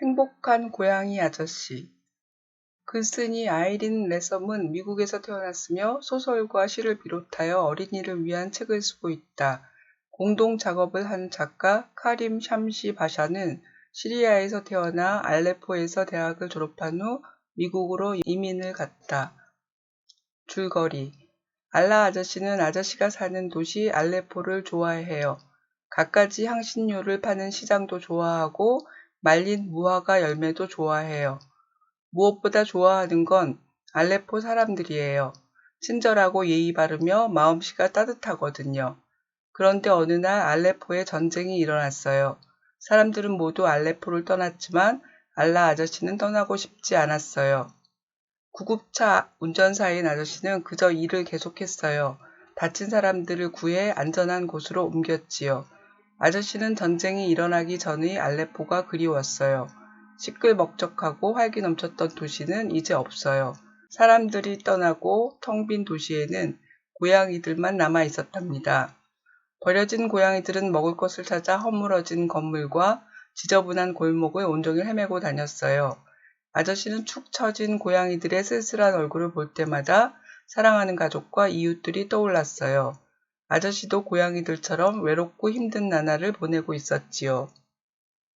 행복한 고양이 아저씨 글쓴이 아이린 레섬은 미국에서 태어났으며 소설과 시를 비롯하여 어린이를 위한 책을 쓰고 있다. 공동 작업을 한 작가 카림 샴시 바샤는 시리아에서 태어나 알레포에서 대학을 졸업한 후 미국으로 이민을 갔다. 줄거리 알라 아저씨는 아저씨가 사는 도시 알레포를 좋아해요. 갖가지 향신료를 파는 시장도 좋아하고 말린 무화과 열매도 좋아해요. 무엇보다 좋아하는 건 알레포 사람들이에요. 친절하고 예의 바르며 마음씨가 따뜻하거든요. 그런데 어느 날 알레포에 전쟁이 일어났어요. 사람들은 모두 알레포를 떠났지만 알라 아저씨는 떠나고 싶지 않았어요. 구급차 운전사인 아저씨는 그저 일을 계속했어요. 다친 사람들을 구해 안전한 곳으로 옮겼지요. 아저씨는 전쟁이 일어나기 전의 알레포가 그리웠어요. 시끌벅적하고 활기 넘쳤던 도시는 이제 없어요. 사람들이 떠나고 텅 빈 도시에는 고양이들만 남아 있었답니다. 버려진 고양이들은 먹을 것을 찾아 허물어진 건물과 지저분한 골목을 온종일 헤매고 다녔어요. 아저씨는 축 처진 고양이들의 쓸쓸한 얼굴을 볼 때마다 사랑하는 가족과 이웃들이 떠올랐어요. 아저씨도 고양이들처럼 외롭고 힘든 나날을 보내고 있었지요.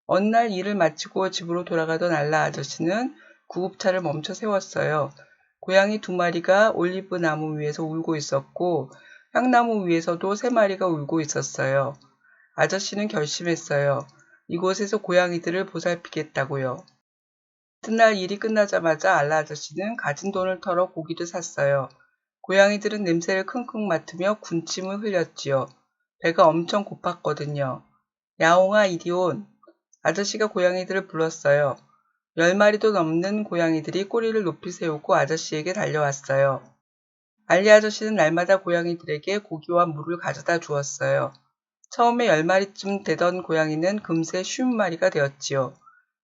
어느 날 일을 마치고 집으로 돌아가던 알라 아저씨는 구급차를 멈춰 세웠어요. 고양이 두 마리가 올리브 나무 위에서 울고 있었고 향나무 위에서도 세 마리가 울고 있었어요. 아저씨는 결심했어요. 이곳에서 고양이들을 보살피겠다고요. 이튿날 일이 끝나자마자 알라 아저씨는 가진 돈을 털어 고기를 샀어요. 고양이들은 냄새를 킁킁 맡으며 군침을 흘렸지요. 배가 엄청 고팠거든요. 야옹아 이리 온. 아저씨가 고양이들을 불렀어요. 열 마리도 넘는 고양이들이 꼬리를 높이 세우고 아저씨에게 달려왔어요. 알리 아저씨는 날마다 고양이들에게 고기와 물을 가져다 주었어요. 처음에 열 마리쯤 되던 고양이는 금세 쉰 마리가 되었지요.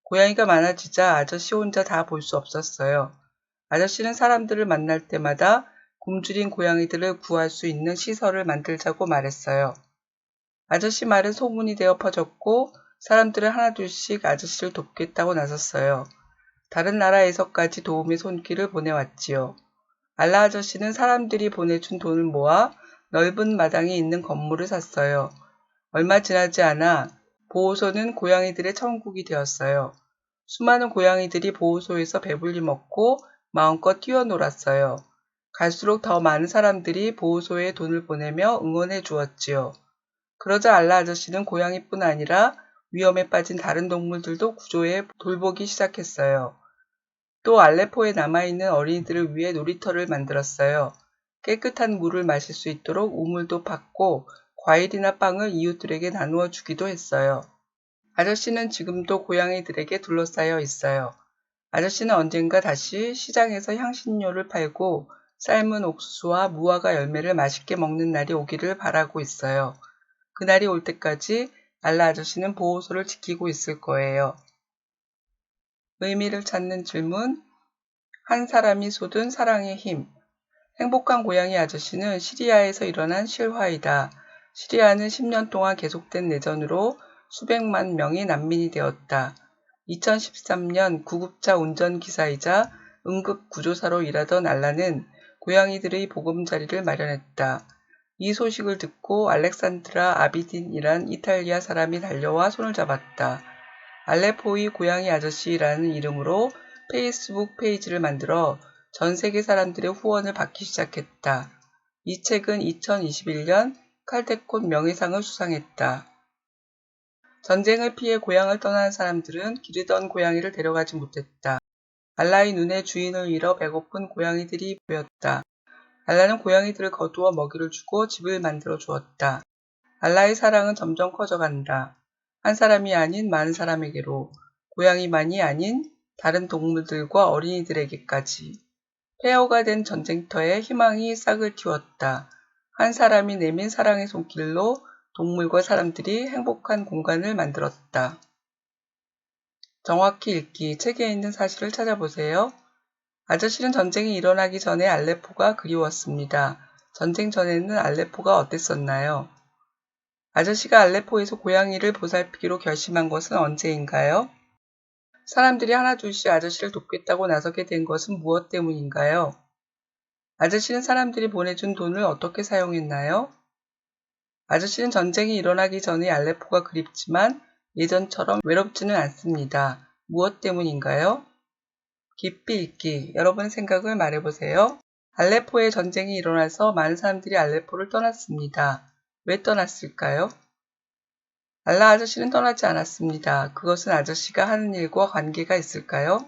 고양이가 많아지자 아저씨 혼자 다 볼 수 없었어요. 아저씨는 사람들을 만날 때마다 굶주린 고양이들을 구할 수 있는 시설을 만들자고 말했어요. 아저씨 말은 소문이 되어 퍼졌고 사람들은 하나둘씩 아저씨를 돕겠다고 나섰어요. 다른 나라에서까지 도움의 손길을 보내왔지요. 알라 아저씨는 사람들이 보내준 돈을 모아 넓은 마당에 있는 건물을 샀어요. 얼마 지나지 않아 보호소는 고양이들의 천국이 되었어요. 수많은 고양이들이 보호소에서 배불리 먹고 마음껏 뛰어놀았어요. 갈수록 더 많은 사람들이 보호소에 돈을 보내며 응원해 주었지요. 그러자 알라 아저씨는 고양이뿐 아니라 위험에 빠진 다른 동물들도 구조해 돌보기 시작했어요. 또 알레포에 남아있는 어린이들을 위해 놀이터를 만들었어요. 깨끗한 물을 마실 수 있도록 우물도 팠고 과일이나 빵을 이웃들에게 나누어 주기도 했어요. 아저씨는 지금도 고양이들에게 둘러싸여 있어요. 아저씨는 언젠가 다시 시장에서 향신료를 팔고 삶은 옥수수와 무화과 열매를 맛있게 먹는 날이 오기를 바라고 있어요. 그날이 올 때까지 알라 아저씨는 보호소를 지키고 있을 거예요. 의미를 찾는 질문 한 사람이 쏟은 사랑의 힘 행복한 고양이 아저씨는 시리아에서 일어난 실화이다. 시리아는 10년 동안 계속된 내전으로 수백만 명이 난민이 되었다. 2013년 구급차 운전기사이자 응급구조사로 일하던 알라는 고양이들의 보금자리를 마련했다. 이 소식을 듣고 알렉산드라 아비딘이란 이탈리아 사람이 달려와 손을 잡았다. 알레포이 고양이 아저씨라는 이름으로 페이스북 페이지를 만들어 전 세계 사람들의 후원을 받기 시작했다. 이 책은 2021년 칼데콘 명예상을 수상했다. 전쟁을 피해 고향을 떠난 사람들은 기르던 고양이를 데려가지 못했다. 알라의 눈에 주인을 잃어 배고픈 고양이들이 보였다. 알라는 고양이들을 거두어 먹이를 주고 집을 만들어 주었다. 알라의 사랑은 점점 커져간다. 한 사람이 아닌 많은 사람에게로, 고양이만이 아닌 다른 동물들과 어린이들에게까지. 폐허가 된 전쟁터에 희망이 싹을 틔웠다. 한 사람이 내민 사랑의 손길로 동물과 사람들이 행복한 공간을 만들었다. 정확히 읽기, 책에 있는 사실을 찾아보세요. 아저씨는 전쟁이 일어나기 전에 알레포가 그리웠습니다. 전쟁 전에는 알레포가 어땠었나요? 아저씨가 알레포에서 고양이를 보살피기로 결심한 것은 언제인가요? 사람들이 하나둘씩 아저씨를 돕겠다고 나서게 된 것은 무엇 때문인가요? 아저씨는 사람들이 보내준 돈을 어떻게 사용했나요? 아저씨는 전쟁이 일어나기 전에 알레포가 그립지만 예전처럼 외롭지는 않습니다. 무엇 때문인가요? 깊이 있기. 여러분 생각을 말해보세요. 알레포에 전쟁이 일어나서 많은 사람들이 알레포를 떠났습니다. 왜 떠났을까요? 알라 아저씨는 떠나지 않았습니다. 그것은 아저씨가 하는 일과 관계가 있을까요?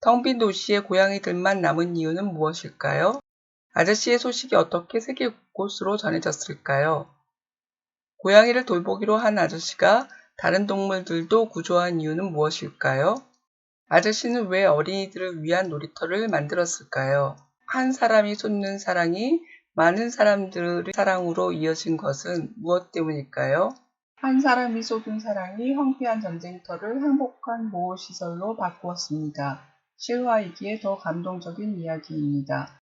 텅 빈 도시에 고양이들만 남은 이유는 무엇일까요? 아저씨의 소식이 어떻게 세계 곳곳으로 전해졌을까요? 고양이를 돌보기로 한 아저씨가 다른 동물들도 구조한 이유는 무엇일까요? 아저씨는 왜 어린이들을 위한 놀이터를 만들었을까요? 한 사람이 쏟는 사랑이 많은 사람들의 사랑으로 이어진 것은 무엇 때문일까요? 한 사람이 쏟은 사랑이 황폐한 전쟁터를 행복한 보호시설로 바꾸었습니다. 실화이기에 더 감동적인 이야기입니다.